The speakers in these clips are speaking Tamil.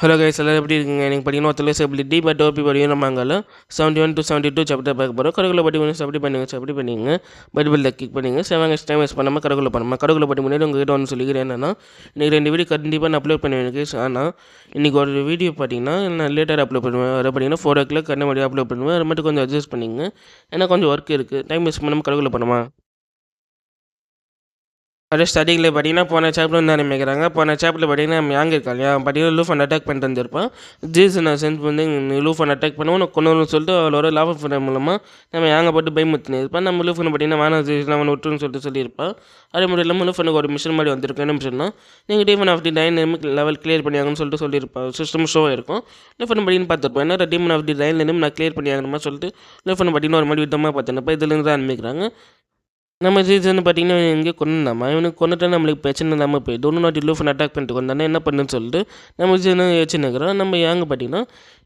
ஹலோ கைஸ் எல்லோரும் எப்படி இருக்குங்க? எனக்கு பார்த்தீங்கன்னா ஒருத்தர் எபிலிட்டி பட் ஓபி படியும் நம்ம அங்கே seventy one to seventy two chapter பார்க்க போகிறோம் கடவுளை பட்டி பண்ணி அப்படி பண்ணுங்க அப்படி பண்ணிங்க. பட் பில்ல கிளிக் பண்ணிங்க. செவன் டைம் வேஸ்ட் பண்ணாமல் கடவுளை பண்ணாமல் கடவுளை பட்டி முன்னாடி உங்ககிட்ட ஒன்று சொல்லிக்கிறேன் என்னன்னா இன்றைக்கி ரெண்டு வீடியோ கண்டிப்பாக நான் அப்லோட் பண்ணுவேன் எனக்கு ஆனால் இன்றைக்கி ஒரு வீடியோ பார்த்தீங்கன்னா நான் லேட்டாக அப்லோட் பண்ணுவேன். வேறு பார்த்தீங்கன்னா ஃபோர் ஓ கிளாக் கண்ண மாதிரி அப்லோட் பண்ணுவேன். அது மட்டும் கொஞ்சம் அட்ஜஸ்ட் பண்ணிங்க ஏன்னா கொஞ்சம் ஒர்க் இருக்குது டைம் வேஸ்ட் பண்ணாமல் கடவுளை பண்ணுமா அதே ஸ்டடிகளில் பார்த்தீங்கன்னா போன சாப்டர் வந்து ஆரம்பிக்கிறாங்க போன சாப்டரில் பார்த்தீங்கன்னா நம்ம யாங்க இருக்கா இல்லையா பார்த்தீங்கன்னா லூஃப் அண்ட் அட்டாக் பண்ணிட்டு வந்திருப்பான். ஜீசன் சென்ஸ் வந்து லூஃப் அண்ட் அட்டாக் பண்ணுவோம். கொண்டு வரணும்னு சொல்லிட்டு அவளோட லாஃப் ஃபிரம் மூலமாக நம்ம யாங்க போட்டு பயமுத்தினே இருப்பான். நம்ம லூஃப்னு பார்த்தீங்கன்னா வேணா ஜீசன் அவனை விட்டுருன்னு சொல்லிட்டு சொல்லியிருப்பான். அதே மாதிரி இல்லாமல் லூஃபனுக்கு ஒரு மிஷன் மாதிரி வந்திருக்கு. என்ன மிஷன்னா நீங்கள் demon of the dynamic level clear பண்ணியாங்கன்னு சொல்லிட்டு சொல்லியிருப்பான். சிஸ்டம் ஷோ இருக்கும். லூஃபன் பார்த்தீங்கன்னு பார்த்துருப்போம் என்ன டீமன் ஆஃப் தி டைனமிக் நான் கிளியர் பண்ணியாங்கன்னு சொல்லிட்டு லூஃபன் பார்த்தீங்கன்னா ஒரு மாதிரி விதமாக பார்த்துருப்பேன். இதுலேருந்து தான் ஆரம்பிக்கிறாங்க நம்ம சீசன் பார்த்தீங்கன்னா எங்கேயோ கொண்டுனாமா இவனுக்கு கொண்டுட்டா நம்மளுக்கு பிரச்சனை இல்லாமல் போய் ஒன்று நாட்டி லூஃபன் அட்டாக் பண்ணிட்டு கொண்டானே என்ன பண்ணுன்னு சொல்லிட்டு நம்ம சீசன் வச்சுன்னுக்கிறோம் நம்ம ஏங்க பார்த்தீங்கன்னா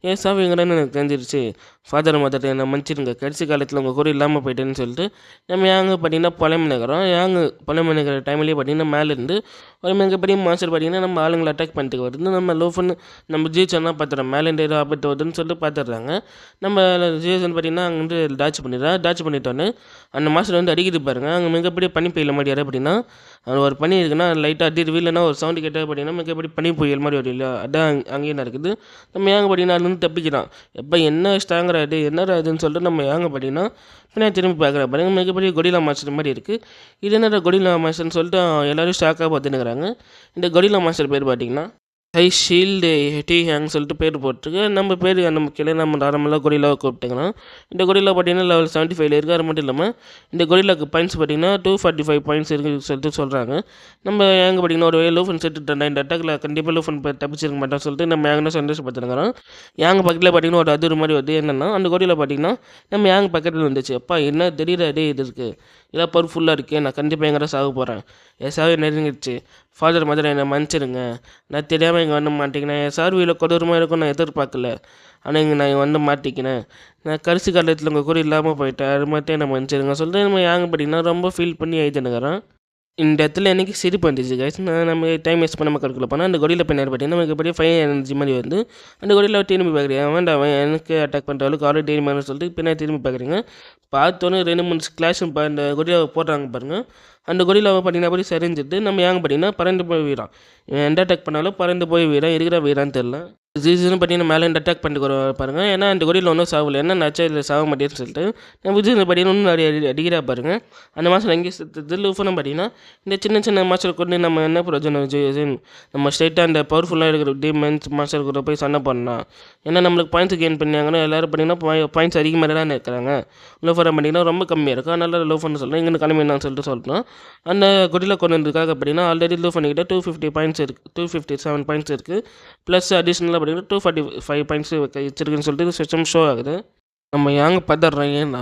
ஏன் சாவி எங்கடான்னு எனக்கு தெரிஞ்சிருச்சு? ஃபாதர் மதர் என்ன மன்னிச்சிருங்க. கடைசி காலத்தில் உங்கள் கூட இல்லாமல் போயிட்டேன்னு சொல்லிட்டு நம்ம ஏங்க பார்த்தீங்கன்னா புலம்புனுக்கிறோம் ஏங்க புலம்புனுக்கிற டைம்லேயே பார்த்தீங்கன்னா மேலேருந்து ஒரு மிகப்பெரிய மாஸ்டர் பார்த்தீங்கன்னா நம்ம ஆளுங்களை அட்டாக் பண்ணிட்டு வருது நம்ம லோஃபன் நம்ம ஜீச்சன்னா பார்த்துறோம் மேலேருந்து ஏதோ ஆபத்து வருதுன்னு சொல்லிட்டு பார்த்துடுறாங்க. நம்ம ஜீசன் பார்த்தீங்கன்னா அங்கே வந்து டாச் பண்ணிடுறா. டாச் பண்ணிட்டோன்னே அந்த மாஸ்டர் வந்து அடிக்குது பாருங்க. அங்கே மிகப்பெரிய பனி புயல் மாதிரி யார் அப்படின்னா அது ஒரு பனி இருக்குன்னா லைட்டாக அடிட்டு இல்லைன்னா ஒரு சவுண்டு கேட்டால் பார்த்தீங்கன்னா மிகப்பெரிய பனி புயல் மாதிரி வரும் இல்லையா அதான் அங்க- அங்கேயே இருக்குது நம்ம ஏங்க பார்த்தீங்கன்னா அதுலேருந்து தப்பிக்கிறான் எப்போ என்ன ஸ்ட்ராங்கரா ஆகிடு என்னடா இதுன்னு சொல்லிட்டு நம்ம ஏங்க பார்த்தீங்கன்னா பின்னாடி திரும்பி பார்க்குற பாருங்க மிகப்பெரிய கொடிலா மாஸ்டர் மாதிரி இருக்குது இது என்னடா கொடிலா மாஸ்டர்னு சொல்லிட்டு எல்லோரும் ஸ்டாக்காக பார்த்துன்னுக்குறாங்க. இந்த கொடிலா மாஸ்டர் பேர் பார்த்தீங்கன்னா ஹை ஷீல்டு ஹெட்டி ஹேங் சொல்லிட்டு பேர் போட்டிருக்கு. நம்ம பேர் நம்ம கீழே நம்ம நார்மலாக கொடிலாவை கூப்பிட்டுக்கலாம் இந்த கொடிலா பார்த்தீங்கன்னா லெவல் செவன்ட்டி ஃபைவ்ல இருக்குது அது மட்டும் இல்லாமல் இந்த கொரில்லாக்கு பாயிண்ட்ஸ் பார்த்தீங்கன்னா டூ ஃபார்ட்டி ஃபைவ் பாயிண்ட்ஸ் இருக்குன்னு சொல்லிட்டு சொல்கிறாங்க நம்ம ஏங்க பார்த்தீங்கன்னா ஒரு லூஃபன் செட்டு இந்த அட்டாக்கில் கண்டிப்பாக லூஃபன் தப்பிச்சிருக்க மாட்டோம் சொல்லிட்டு நம்ம ஏங்கன்னா சந்தோஷப்பட்டுருக்கிறோம் ஏங்க பக்கத்தில் பார்த்தீங்கன்னா ஒரு அதிர் மாதிரி வந்து என்னென்னா அந்த கொரியில் பார்த்தீங்கன்னா நம்ம ஏங்க பக்கத்தில் வந்துச்சு. அப்பா என்ன தெரியுற அடி இது இருக்குது இதெல்லாம் பவர்ஃபுல்லாக இருக்குது நான் கண்டிப்பாக எங்கிட்ட சாக போகிறேன் ஏசாவே நெருங்கிடுச்சு ஃபாதர் மதர் என்னை மன்னிச்சிருங்க நான் தெரியாமல் இங்கே வந்து மாட்டிக்கினேன். என் சார்வியில் கொடூரமாக இருக்கும் நான் எதிர்பார்க்கல. ஆனால் இங்கே நான் வந்து மாட்டிக்கினேன். நான் கடைசி காலத்தில் உங்கள் கூட இல்லாமல் போயிட்டேன். அது மட்டும் என்னை மன்னிச்சிருங்க சொல்லிட்டு நம்ம யாங்க பார்த்தீங்கன்னா ரொம்ப ஃபீல் பண்ணி எழுதினுக்கிறேன் இந்த இடத்துல எனக்கு சிரிப்பு வந்துச்சு கைஸ் நான் நம்ம டைம் வேஸ்ட் பண்ணாமல் கற்கல போனால் அந்த கொடியில் பின்னாடி பார்த்தீங்கன்னா நமக்கு பெரிய ஃபைன் எனர்ஜி மாதிரி வந்து அந்த கொடியில் திரும்பி பார்க்குறீங்க. வேண்டாம் அவன் எனக்கு அட்டாக் பண்ணுற அளவுக்கு ஆல்ரெடி மாதிரி சொல்லிட்டு பின்னாடி திரும்பி பார்க்குறீங்க. பார்த்தோன்னே ரெண்டு மூணு கிளாஸ் அந்த கொடியில் போடுறாங்க பாருங்கள் அந்த கொடியில் அவன் பார்த்தீங்கன்னா போய் சரிஞ்சிட்டு நம்ம ஏங்க பார்த்தீங்கன்னா பறந்து போய் வீரான் எந்த அட்டாக் பண்ணாலும் பறந்து போய் வீரான் இருக்கிற வீரான்னு தெரில ஜீசன் பார்த்தீங்கன்னா மேலே அட்டாக் பண்ணிட்டு வர பாருங்கள் ஏன்னா அந்த கொடியில் ஒன்றும் சாகல என்ன நச்சா இதில் சாக மாட்டேன்னு சொல்லிட்டு. நம்ம ஜீசன் பார்த்தீங்கன்னா இன்னும் நிறைய அடி அடிக்கிறா பாருங்கள் அந்த மாதம் அங்கேயே செத்து லூஃபனும் பார்த்தீங்கன்னா இந்த சின்ன சின்ன மாஸ்டர் கொண்டு நம்ம என்ன பிரயோஜனம்? ஜீசன் நம்ம ஸ்ட்ரைட்டாக அந்த பவர்ஃபுல்லாக இருக்கிற டீமென்ஸ் மாஸ்டர் கூட போய் சண்டை பண்ணலாம் ஏன்னா நம்மளுக்கு பாயிண்ட்ஸ் கெயின் பண்ணாங்கன்னா எல்லோரும் பார்த்தீங்கன்னா பாயிண்ட்ஸ் அதிகமாக தான் இருக்கிறாங்க? லோஃபரை பார்த்தீங்கன்னா ரொம்ப கம்மியாக இருக்கும். அதனால லோஃபர்னு சொல்கிறேன் இங்கே கிளம்பிடலாம்னு சொல்லிட்டு சொல்கிறோம் அந்த கொடியில் கொண்டு வந்ததுக்காக அப்படின்னா ஆல்ரெடி லோ பண்ணிக்கிட்டால் டூ ஃபிஃப்டி பாயிண்ட்ஸ் இருக்குது டூ ஃபிஃப்டி செவன் பாயிண்ட்ஸ் இருக்குது ப்ளஸ் அடிஷ்னலாக பார்த்தீங்கன்னா டூ ஃபார்ட்டி ஃபைவ் பாயிண்ட்ஸ் வச்சிருக்குன்னு சொல்லிட்டு சிஸ்டம் ஷோ ஆகுது. நம்ம ஏங்க பதறோம் ஏன்னா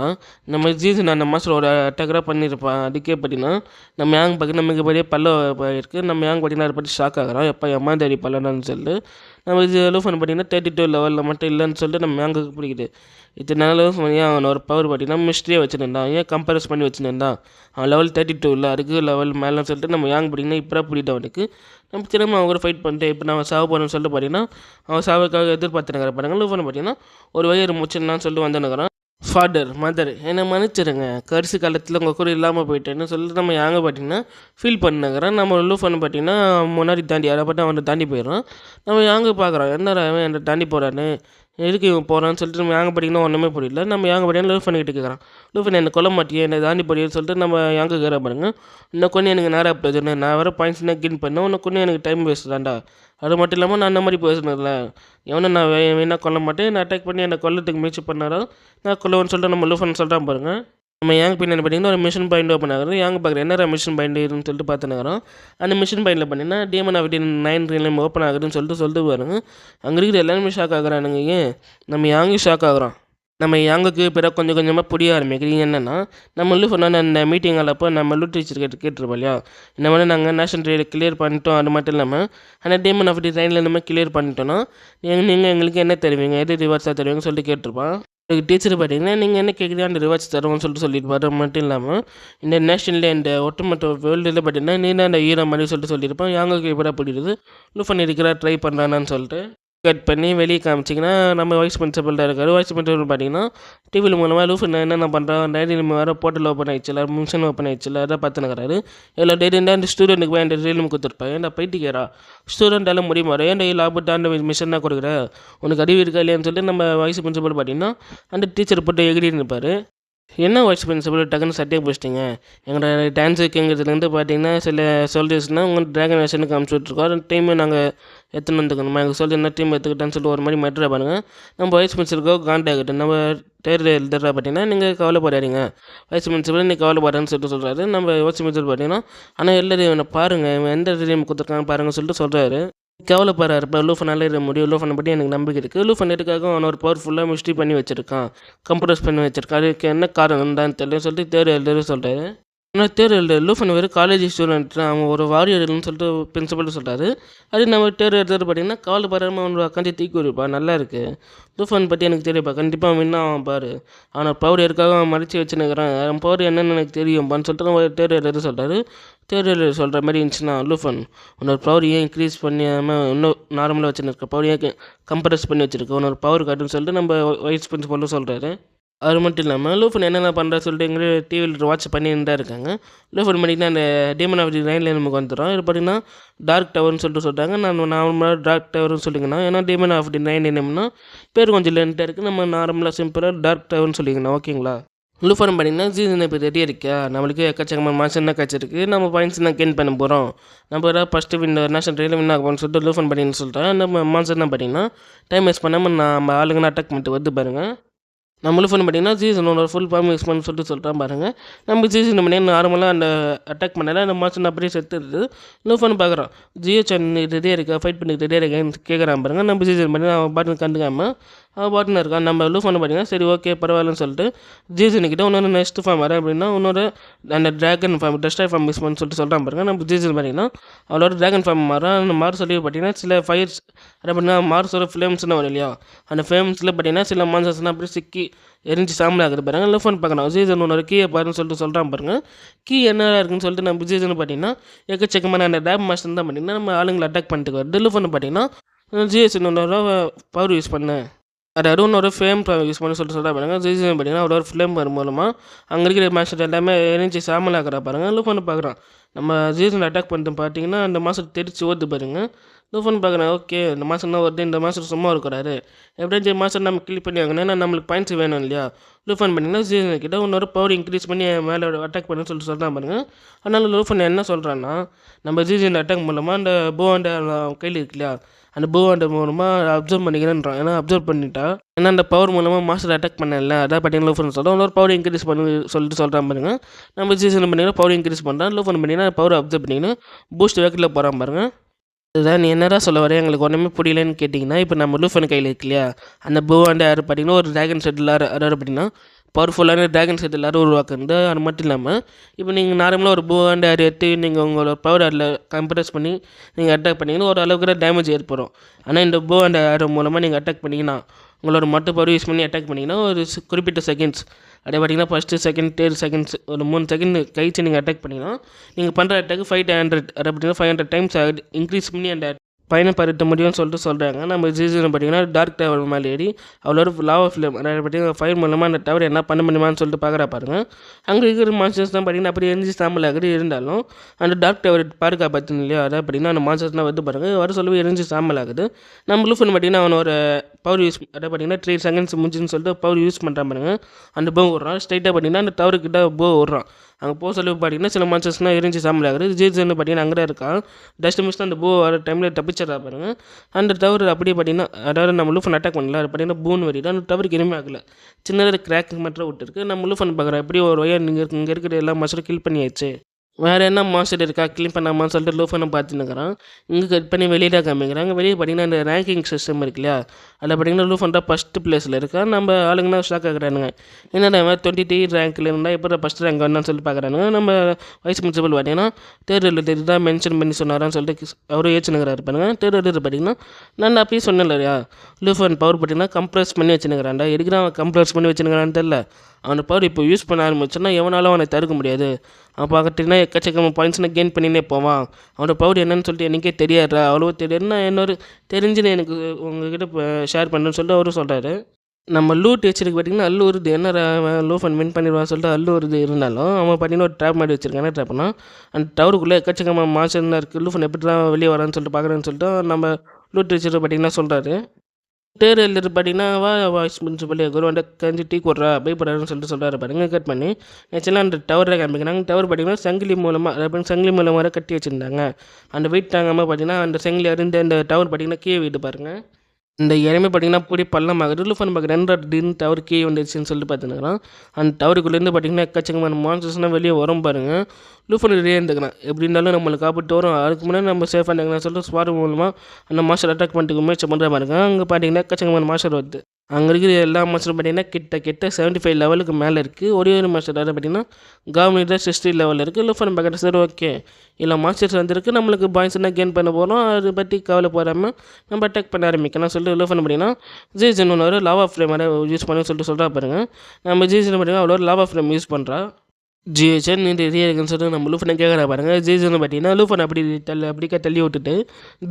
நம்ம சீசன் அந்த மாதம் ஒரு அட்டகராக பண்ணியிருப்பான் அதுக்கே பார்த்தீங்கன்னா நம்ம ஏங்க பார்த்தீங்கன்னா நமக்கு பெரிய பல்ல இருக்குது நம்ம ஏங்க பார்த்தீங்கன்னா அதை பற்றி ஷாக் ஆகிறோம் எப்போ தேடி பல்லன்னு சொல்லிட்டு நம்ம இது லூஃபன் பார்த்தீங்கன்னா தேர்ட்டி டூ லெவலில் மட்டும் இல்லைன்னு சொல்லிட்டு நம்ம ஏங்குக்கு பிடிக்குது. இத்தனை நாள் ஏன் அவன் ஒரு பவர் பார்த்தீங்கன்னா மிஸ்ட்ரியே வச்சுருந்தான் ஏன் கம்பேரஸ் பண்ணி வச்சுருந்தான் அவன் லெவல் தேர்ட்டி டூ இல்லை அதுக்கு லெவல் மேலே சொல்லிட்டு நம்ம ஏங்க பார்த்தீங்கன்னா இப்போ பிடிட்ட அவனுக்கு. நம்ம திரும்ப அவங்க கூட ஃபைட் பண்ணிட்டு இப்போ நான் சாவ போகிறோம்னு சொல்லிட்டு பார்த்தீங்கன்னா அவன் சாவுக்காக நகர பாருங்க லூஃபன் பார்த்தீங்கன்னா ஒரு வயிறு முடிச்சுன்னு சொல்லிட்டு வந்துனுக்குறான் ஃபாதர் மதர் என்னை மன்னிச்சிருங்க. கரிசி காலத்தில் உங்கள் கூட இல்லாமல் போயிட்டேன்னு சொல்லிட்டு நம்ம யாங்க பார்த்தீங்கன்னா ஃபீல் பண்ணுங்கிறோம் நம்ம லூஃபன் பார்த்தீங்கன்னா முன்னாடி தாண்டி யாரை பார்த்து அவனை தாண்டி போயிடுறோம் நம்ம யாங்க பார்க்குறோம் என்னடா அவன் என்னை தாண்டி போகிறான்னு எதுக்கு இவன் போகிறான்னு சொல்லிட்டு நம்ம யாங்க படிக்கணும்னா ஒன்றுமே புரியல. நம்ம யாங்க பார்த்தீங்கன்னா லூஃப் கிட்ட கேட்குறான் லூஃபன் என்னை கொல்ல மாட்டியே? என்னை தாண்டி போறியன்னு சொல்லிட்டு நம்ம யாங்க கேட்க பாருங்க. இன்னும் கொஞ்சம் எனக்கு நேரம் பிரயோஜனம் நான் வர பாயிண்ட்ஸ் என்ன கெயின் பண்ணேன். இன்னும் கொஞ்சம் எனக்கு டைம் வேஸ்ட் தான்டா. அது மட்டும் இல்லாமல் நான் அந்த மாதிரி பேசுனதில்ல எவனும் நான் வே கொல்ல மாட்டேன். நான் அட்டாக் பண்ணி என்னை கொல்லத்துக்கு முயற்சி பண்ணாரோ நான் கொல்லவன்னு சொல்லிட்டு நம்ம லூஃபன் சொல்கிறான் பாருங்கள் நம்ம ஏங்க பின்னாடி பார்த்தீங்கன்னா ஒரு மிஷின் பாயிண்ட் ஓப்பன் ஆகுது. யாங் பார்க்குற என்ன மிஷின் பாயிண்ட் இருக்குன்னு சொல்லிட்டு பார்த்துனுக்குறோம் அந்த மிஷின் பாயிண்டில் பார்த்தீங்கன்னா demon of nine realm open ஆகுதுன்னு சொல்லிட்டு சொல்லிட்டு பாருங்க அங்கே இருக்கிற எல்லாருமே ஷாக் ஆகுறானுங்க. ஏன்? நம்ம யாங்க ஷாக் ஆகுறோம். நம்ம யாங்குக்கு பிறகு கொஞ்சம் கொஞ்சமாக புரிய ஆரம்பிக்கிறீங்க. என்னென்னா நம்ம லூ சொன்ன அந்த மீட்டிங் அப்போ நம்ம லூ டீச்சர் கிட்ட கேட்டிருப்போம் இல்லையா? இந்த மாதிரி நாங்கள் நேஷனல் ட்ரேடு கிளியர் பண்ணிட்டோம். அது மட்டும் இல்லாமல் அந்த டேமன் ஆஃப் தி ட்ரெயினில் இந்த மாதிரி கிளியர் பண்ணிட்டோன்னா நீங்கள் நீங்கள் எங்களுக்கு என்ன தருவீங்க? எது ரிவர்ஸாக தருவீங்கன்னு சொல்லிட்டு கேட்டிருப்பான் டீச்சர் பார்த்தீங்கன்னா நீங்கள் என்ன கேட்குறீங்க அந்த ரிவார்ட்ஸ் தருவோம்னு சொல்லிட்டு சொல்லியிருப்பாரு வர மட்டும் இல்லாமல் இந்த நேஷனலில் இந்த ஒட்டுமொத்த வேர்ல்டில் பார்த்தீங்கன்னா நீ தான் அந்த ஹீரோ மாதிரி சொல்லிட்டு சொல்லியிருப்பான். யாங்க எப்படா பிடிக்கிறது லூஃபன் இருக்கிறா ட்ரை பண்ணுறானான்னு சொல்லிட்டு. கட் பண்ணி வெளியே காமிச்சிங்கன்னா நம்ம வைஸ் பிரின்சிபல் தான் இருக்காரு. வைஸ் பிரின்சிபல் பார்த்தீங்கன்னா டிவியில் மூலமாக லூஃப் என்னென்ன பண்ணுறான் டைரி வேறு போர்ட்டல் ஓப்பன் ஆயிடுச்சுல மிஷன் ஓப்பன் ஆயிடுச்சுல அதான் பார்த்துனுக்கிறாரு இல்லை டைரி அந்த ஸ்டூடெண்ட்டுக்கு போய் அந்த ரீலும் கொடுத்துருப்பேன் ஏன்டா பைத்தியக்காரா ஸ்டூடெண்ட் எல்லாம் முடியுமா? ஏன்டா லாபத்து அந்த மிஷன் தான் கொடுக்குற? உனக்கு அறிவு இருக்கா இல்லையான்னு சொல்லிட்டு நம்ம வைஸ் பிரின்சிபல் பார்த்தீங்கன்னா அந்த டீச்சர் போட்டு எகிரி இருப்பார். என்ன வைஸ் பிரின்சிபல் டக்குன்னு சட்டையை பிடிச்சிட்டிங்க? எங்களோட டான்ஸ் கிங்கிறதுலேருந்து பார்த்தீங்கன்னா சில சோல்ஜர்ஸ்னால் உங்கள் ட்ராகன் வேஷனுக்கு அனுப்பிச்சி விட்ருக்கோம் அந்த நாங்கள் எத்தனை வந்துக்கணுமா எங்கள் சொல்லி என்ன டீம் எடுத்துக்கிட்டேன்னு சொல்லிட்டு ஒரு மாதிரி மெட்ரா பாருங்கள் நம்ம வைஸ் பிரின்சிபலுக்கோ காண்டாக்ட் நம்ம தேர்தல் எழுதுறா பார்த்தீங்கன்னா நீங்கள் கவலைப்படாதீங்க. வைஸ் பிரின்சிபல் நீ கவலைப்படுறேன்னு சொல்லிட்டு சொல்கிறாரு நம்ம வைஸ் பிரின்சிபல் பார்த்தீங்கன்னா ஆனால் எல்லாரும் இவனை பாருங்கள் இவன் எந்த டீம் கொடுத்துருக்காங்க பாருங்கள் சொல்லிட்டு சொல்கிறாரு கவலைப்படுறாரு இப்போ லூஃபன் நல்லா இருக்க முடியும். லூஃபனை பற்றி எனக்கு நம்பிக்கை இருக்குது லூஃபன் எதுக்காக அவன் ஒரு பவர்ஃபுல்லாக மிஸ்ட்ரி பண்ணி வச்சுருக்கான்? கம்ப்ரஸ் பண்ணி வச்சுருக்கான். அதுக்கு என்ன காரணம் தான் தெரியல சொல்லிட்டு தேர்வு எழுதுறது சொல்கிறாரு ஆனால் தேர் எழுத லூஃபன் வேறு காலேஜ் ஸ்டூடெண்ட் அவன் ஒரு வாரியர்னு சொல்லிட்டு பிரின்சிபல்னு சொல்கிறாரு அது நம்ம தேர் எடுத்தது பார்த்தீங்கன்னா கவலைப்படாமல் அவனோட உட்காந்து தீக்கி விடுப்பா நல்லா இருக்குது லூஃபன் பற்றி எனக்கு தெரியப்பா கண்டிப்பாக அவன் என்ன அவன் பாரு. அவனை பவர் எதுக்காக அவன் மறைச்சி வச்சுனுக்கிறான் அவன் பவர் என்னன்னு எனக்கு தெரியும்பான்னு சொல்லிட்டு நம்ம தேர்வு எழுத சொல்கிறாரு தேர் எழுத சொல்கிற மாதிரி இருந்துச்சுன்னா லூஃபன் உன்னோட பவர் ஏன் இன்க்ரீஸ் பண்ணாமல் இன்னும் நார்மலாக வச்சுருக்க பவர் ஏன் கம்ப்ரஸ் பண்ணி வச்சிருக்க? உன்னோட பவர் காட்டுன்னு சொல்லிட்டு நம்ம வைஸ் பிரின்சிபலும் சொல்கிறாரு அது மட்டும் இல்லாமல் லூஃபன் என்னென்ன பண்ணுறா சொல்லிட்டு எங்கே டிவியில் வாட்ச் பண்ணிட்டு தான் இருக்காங்க. லூஃபன் பண்ணிங்கன்னா அந்த டேமன் ஆஃப் தி நைனில் நமக்கு வந்துடும் இது பார்த்தீங்கன்னா டார்க் டவர்னு சொல்லிட்டு சொல்கிறாங்க நான் நார்மலாக டார்க் டவர்னு சொல்லிங்கன்னா ஏன்னா டேமன் ஆஃப் தி நைன் என்னம்னா பேர் கொஞ்சம் லென்ட்டாக இருக்குது நம்ம நார்மலாக சிம்பிளாக டார்க் டவர்னு சொல்லிக்கணும். ஓகேங்களா லூஃபன் பண்ணிங்கன்னா சீசன் இப்போ ரெடியாக இருக்கா? நம்மளுக்கு எக்கச்சக்கமாக மாதம் என்ன கிடச்சிருக்கு நம்ம பாயிண்ட்ஸ் தான் கெயின் பண்ண போகிறோம் நம்ம ஏதாவது first win national trail win ஆகணும்னு சொல்லிட்டு லூஃபன் பண்ணின்னு சொல்லிட்டேன் நம்ம மாதம் என்ன பண்ணிங்கன்னா டைம் வேஸ்ட் பண்ணாமல் நம்ம ஆளுங்கன்னு அட்டாக் பண்ணிட்டு வந்து பாருங்கள் நம்ம ஃபோன் பார்த்தீங்கன்னா சீசனோட ஃபுல் ஃபார்ம் யூஸ் பண்ணு சொல்லிட்டு சொல்கிறான் பாருங்கள் நம்ம சீசன் பண்ணி நார்மலாக அந்த அட்டாக் பண்ணல அந்த மாதம் அப்படியே செத்துருது லூஃபன் பார்க்குறான் ஜியோ சன் ரெடியாக இருக்கா? ஃபைட் பண்ணி ரெடியாக இருக்கான்னு கேட்குறான் பாருங்கள் நம்ம சீசன் பண்ணி அவன் பாட்டு கண்டுக்காமல் பாட்டுன்னு இருக்கான் நம்ம லூஃபன் பார்த்தீங்கன்னா சரி ஓகே பரவாயில்லன்னு சொல்லிட்டு ஜீசனுக்கிட்ட இன்னொரு நெக்ஸ்ட் ஃபார்ம் வரேன் அப்படின்னா இன்னொரு அந்த ட்ராகன் ஃபார்ம் டெஸ்டாய் ஃபார்ம் யூஸ் பண்ணு சொல்லிட்டு சொல்கிறான் பாருங்க. நம்ம ஜீசன் பார்த்தீங்கன்னா அவளோட ட்ராகன் ஃபார்ம் மாறும். அந்த மாறு சொல்லி பார்த்தீங்கன்னா சில ஃபயர்ஸ் அதை பார்த்தீங்கன்னா மார்ஸோட ஃப்ளேம்ஸ்னு வரும் இல்லையா? அந்த ஃப்ளேம்ஸில் பார்த்தீங்கன்னா சில மான்சர்ஸ்லாம் அப்படியே சிக்கி எரிஞ்சு சாம்பல் ஆகுது பாருங்க. லூஃபன் பார்க்கணும். ஜீசன் ஒன்று கீயை பாருன்னு சொல்லிட்டு சொல்கிறான் பாருங்க. கீ என்ன இருக்குன்னு சொல்லிட்டு நம்ம ஜீசன் பார்த்தீங்கன்னா எக்கச்சக்கமான அந்த டேப் மாஸ்டர் தான் பார்த்தீங்கன்னா நம்ம ஆளுங்களை அட்டாக் பண்ணிட்டு வருது லூஃபன் பார்த்தீங்கன்னா ஜிஎஸ்என் ஒன்றரை பவர் யூஸ் பண்ணேன் அதாவது இன்னொரு ஃபேம் யூஸ் பண்ணி சொல்லிட்டு சொல்கிறா பாருங்கள் ஜிஎஸ்என் பார்த்தீங்கன்னா அவரோட ஃப்ளேம் வரும் மூலமாக அங்கே இருக்கிற மாஸ்டர் எல்லாமே எரிஞ்சு சாம்பல் பாருங்கள் லூப் பண்ணி பார்க்குறான் நம்ம ஜிஎஸ்என் அட்டாக் பண்ணிட்டு பார்த்தீங்கன்னா அந்த மாதம் தெரிச்சு பாருங்கள் லூஃபன் பார்க்குறேன் ஓகே இந்த மாதம் தான் வருது இந்த மாதம் சும்மா இருக்கிறாரு. எப்படியும் இந்த மாதம் நம்ம கிளிக் பண்ணி வாங்கினா நம்மளுக்கு பாயிண்ட்ஸ் வேணும் இல்லையா? லூஃபன் பண்ணிங்கன்னா சீசன் கிட்ட இன்னொரு பவர் இன்க்ரீஸ் பண்ணி மேலே அட்டாக் பண்ணு சொல்லிட்டு சொல்கிறான் பாருங்க. அதனால லூஃபன் என்ன சொல்கிறான்னா நம்ம சீசன் அட்டாக் மூலமாக அந்த போ கையில் இருக்கு இல்லையா? அந்த போ அந்த மூலமாக அப்சர்வ் பண்ணிக்கிறேன்றான். ஏன்னா அப்சர்வ் பண்ணிட்டா ஏன்னா அந்த பவர் மூலமாக மாஸ்டர் அட்டாக் பண்ணல அதான் பார்த்தீங்கன்னா லூஃபன் சொல்கிறோம் இன்னொரு பவர் இன்க்ரீஸ் பண்ணி சொல்லிட்டு சொல்கிறான் பாருங்க. நம்ம சீசன் பண்ணிங்கன்னா பவர் இன்க்ரீஸ் பண்ணுறான் லூஃபன் பண்ணிங்கன்னா பவர் அப்சர்வ் பண்ணிங்கன்னா பூஸ்ட் வேக்கில் போகிறான் பாருங்கள் இதுதான் நீ என்னடா சொல்ல வர? எங்களுக்கு ஒன்றுமே புரியலன்னு கேட்டிங்கன்னா இப்போ நம்ம லூஃபன் கையில் இருக்கு இல்லையா? அந்த பூ அண்ட் யார் பார்த்தீங்கன்னா ஒரு ட்ராகன் செட்டில் அதாவது பார்த்தீங்கன்னா பவர்ஃபுல்லான ட்ராகன் செட் எல்லாரும் உருவாக்குறது அது மட்டும் இல்லாமல் இப்போ நீங்கள் நார்மலாக ஒரு போ அண்ட் யார் எடுத்து நீங்கள் உங்களோட பவர் அதில் கம்ப்ரஸ் பண்ணி நீங்கள் அட்டாக் பண்ணிங்கன்னா ஒரு அளவுக்கு டேமேஜ் ஏற்படும். ஆனால் இந்த போ அண்ட் யார் மூலமாக நீங்கள் அட்டாக் பண்ணிங்கன்னா உங்களோட மட்டு பவர் யூஸ் பண்ணி அட்டாக் பண்ணிங்கன்னா ஒரு குறிப்பிட்ட செகண்ட்ஸ் அப்படியே பார்த்தீங்கன்னா ஃபஸ்ட்டு செகண்ட் தேர்ட் செகண்ட்ஸ் ஒரு மூணு செகண்ட் கழிச்சு நீங்கள் அட்டாக் பண்ணிங்கன்னா நீங்கள் பண்ணுற அட்டாக் ஃபைவ் ஹண்ட்ரட் அதை பார்த்தீங்கன்னா ஃபைவ் ஹண்ட்ரட் டைம்ஸ் இன்க்ரீஸ் பண்ணி அந்த பயணப்படுத்த முடியும்னு சொல்லிட்டு சொல்கிறாங்க நம்ம சீசன் பார்த்தீங்கன்னா டார்க் டவர் மேலே ஏறி அவளோட லாவா ஃபிலிம் பார்த்தீங்கன்னா ஃபயர் மூலமாக அந்த டவர் என்ன பண்ண முடியுமான்னு சொல்லிட்டு பார்க்குறா பாருங்க. அங்கே இருக்கிற மான்சர்ஸ் தான் பார்த்தீங்கன்னா அப்படியே எரிஞ்சு சாம்பல் ஆகிட்டு இருந்தாலும் அந்த டார்க் டவர் பார்க்க பார்த்தீங்க இல்லையா அதாவது பார்த்தீங்கன்னா அந்த மான்ஸ்டர்ஸ்லாம் வந்து பாருங்க. வர சொல்லி எரிஞ்சு சாம்பல் ஆகுது. நம்ம லூஃபன் பார்த்தீங்கன்னா அவனோட பவர் யூஸ் அதாவது பார்த்தீங்கன்னா த்ரீ செகண்ட்ஸ் முடிஞ்சுன்னு சொல்லிட்டு பவர் யூஸ் பண்ணுறான் பாருங்க. அந்த போ விட்றான் ஸ்ட்ரைட்டாக பார்த்தீங்கன்னா அந்த டவருக்கிட்ட போ விட்றான் அங்கே போக சொல்லி பார்த்தீங்கன்னா சில மான்ஸ்டர்ஸ்லாம் எரிஞ்சு சாம்பல் ஆகுது. ஜீசன் பார்த்தீங்கன்னா அங்கே தான் இருக்கான் டஸ்ட் மிஸ் அந்த பூ வர டைமில் தப்பிச்சிடறா பாருங்கள் அந்த டவர் அப்படியே பார்த்தீங்கன்னா அதாவது நம்ம லூஃபன் அட்டாக் பண்ணல அது பார்த்தீங்கன்னா பூன் வரிட்டு அந்த டவருக்கு எதுவுமே ஆகல. சின்னதாக கிராக் மட்டும் விட்டுருக்கு நம்ம லூஃபன் பார்க்குறோம் எப்படி ஒரு ஒயர் நீங்கள் இங்கே இருக்கிற எல்லா மசிலும் கில் பண்ணியாச்சு. வேறு என்ன மாஸ்டர் இருக்கா? க்ளீன் பண்ணாமான்னு சொல்லிட்டு லூஃபனை பார்த்துன்னுக்குறான். இங்கே கட் பண்ணி வெளியில் காமிக்கிறாங்க வெளியே பார்த்தீங்கன்னா இந்த ரேங்கிங் சிஸ்டம் இருக்கு இல்லையா? அதில் பார்த்தீங்கன்னா லூஃபன் தான் ஃபஸ்ட்டு பிளேஸில் இருக்கா? நம்ம ஆளுங்கன்னா ஷாக் ஆகுறானுங்க. என்னடா இவன் டுவெண்ட்டி த்ரீ ரேங்க்கில் இருந்தால் எப்போ ஃபஸ்ட் ரேங்க் வந்தான்னு சொல்லி பார்க்குறானுங்க நம்ம வைஸ் பிரின்சிபல் பார்த்தீங்கன்னா தேர்தலில் தெரியுதா மென்ஷன் பண்ணி சொன்னாரான்னு சொல்லிட்டு அவரும் ஏச்சுனுங்கிறாரு பாருங்க. தேர்தல் பார்த்தீங்கன்னா நான் அப்பயே சொன்னேன் இல்லையா? லூஃபன் பவர் பார்த்தீங்கன்னா கம்ப்ரஸ் பண்ணி வச்சுனுக்கிறான்டா எதுக்கு அவன் கம்ப்ரஸ் பண்ணி வச்சுனுக்கிறான்னு தெரில அவனை பவர் இப்போ யூஸ் பண்ண ஆரம்பிச்சோன்னா எவனாலும் அவனை தடுக்க முடியாது. பார்த்துட்டிங்கன்னா எக்கச்சக்கமாக பாயிண்ட்ஸ்னால் கெயின் பண்ணினே போவான். அவனோட பவுட் என்னன்னு சொல்லிட்டு எனக்கே தெரியாதுடா. அவ்வளோ தெரியாதுன்னா என்னோட தெரிஞ்சுன்னு எனக்கு உங்ககிட்ட இப்போ ஷேர் பண்ணுறேன்னு சொல்லிட்டு அவரும் சொல்கிறாரு நம்ம லூட் வச்சிருக்கு பார்த்தீங்கன்னா அல்லு வருது என்ன லோ ஃபன் வின் பண்ணிடுவான்னு சொல்லிட்டு அல்லு வருது இருந்தாலும் அவன் பார்த்தீங்கன்னா ஒரு ட்ராப் மாதிரி வச்சிருக்காங்க ட்ராப்னா அந்த டவருக்குள்ளே எக்கச்சக்கமாக மாசம் தான் இருக்குது லூஃபன் எப்படி தான் வெளியே வரான்னு சொல்லிட்டு பார்க்குறேன்னு சொல்லிட்டு நம்ம லூட் வச்சிருக்கு பார்த்தீங்கன்னா சொல்கிறாரு டேர் எழுதிட்டு பார்த்தீங்கன்னா வா வாய்ஸ் பிரின்சிபல் குரு வந்து கஞ்சி டீ கொடுறா பயப்படாதுன்னு சொல்லிட்டு சொல்கிறாரு பாருங்க கட் பண்ணி. ஆக்சுவலாக அந்த டவரில் காமிக்கிறாங்க. டவர் பார்த்தீங்கன்னா சங்கிலி மூலமாக அதாவது சங்கிலி மூலமாக கட்டி வச்சுருந்தாங்க. அந்த வெயிட் தாங்காமல் பார்த்தீங்கன்னா அந்த சங்கிலி அருந்து அந்த டவர் பார்த்தீங்கன்னா கீழே வீடு பாருங்கள் இந்த இடமே பார்த்தீங்கன்னா அப்படி பள்ளமாகுது லூஃபன் பார்க்க ரெண்டு டின் டவர் கீழே வந்துருச்சுன்னு சொல்லிட்டு பார்த்துருக்கலாம் அந்த டவருக்குள்ளேருந்து பார்த்தீங்கன்னா எக்கச்சக்கமான மான்சர்ஸ்னால் வெளியே வரும் பாருங்கள் லூஃபன் ரெடியாக இருந்துக்கிறேன் எப்படி இருந்தாலும் நம்மளுக்கு காப்பிட்டு வரும். அதுக்கு முன்னாடி நம்ம சேஃபாக இருந்துக்கலாம் சொல்லிட்டு ஸ்வார் மூலமாக அந்த மாஸ்டர் அட்டாக் பண்ணிட்டு முயற்சி பண்ணுற பாருங்க. அங்கே பார்த்தீங்கன்னா எக்கச்சக்கமான மாஸ்டர் வருது. அங்கே இருக்கிற எல்லா மாஸ்டரும் பார்த்தீங்கன்னா கிட்ட கிட்ட செவன்ட்டி ஃபைவ் லெவலுக்கு மேலே இருக்குது ஒரே ஒரு மாஸ்டர் யாரு பார்த்தீங்கன்னா கவர்மெண்ட் சிக்ஸ்டி லெவலில் இருக்குது லூஃபன் பக்கத்தில் சார் ஓகே இல்லை மாஸ்டர்ஸ் வந்துருக்கு. நம்மளுக்கு பாய்ஸ்னால் கெயின் பண்ண போகிறோம் அதை பற்றி கவலை போகாமல் நம்ம அட்டாக் பண்ண ஆரம்பிக்கலாம். சொல்லிட்டு லூஃபன் பார்த்தீங்கன்னா ஜீசன் ஒன்று ஒரு லாவா ஃப்ளேம் யூஸ் பண்ணி சொல்லிட்டு சொல்கிறா பாருங்கள் நம்ம ஜீசன் பார்த்தீங்கன்னா அவ்வளோ லாவா ஃப்ரேம் யூஸ் பண்ணுறா ஜிஹெச்என் நீ ரெடியாக இருக்குன்னு சொல்லிட்டு நம்ம லூஃபனை கேட்குற பாருங்க. ஜீசன் பார்த்தீங்கன்னா லூஃபன் அப்படி தள்ளி அப்படிக்கா தள்ளி விட்டுட்டு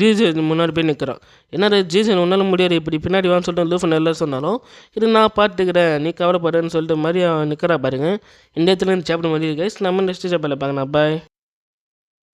ஜிஹெச் முன்னாடி போய் நிற்கிறான் என்ன ஜீசன் உன்னால் முடியாது இப்படி பின்னாடி வான்னு சொல்லிட்டு லூஃபன் எல்லாம் சொன்னாலும் இது நான் பார்த்துக்கிறேன் நீ கவலைப்படுறேன்னு சொல்லிட்டு மாதிரி அவன் நிற்கிறா பாருங்க. இந்த இடத்துல இந்த சாப்பிட மாதிரி இருக்கு நம்ம நெக்ஸ்ட் சாப்பிடல பார்க்கலாம். பாய்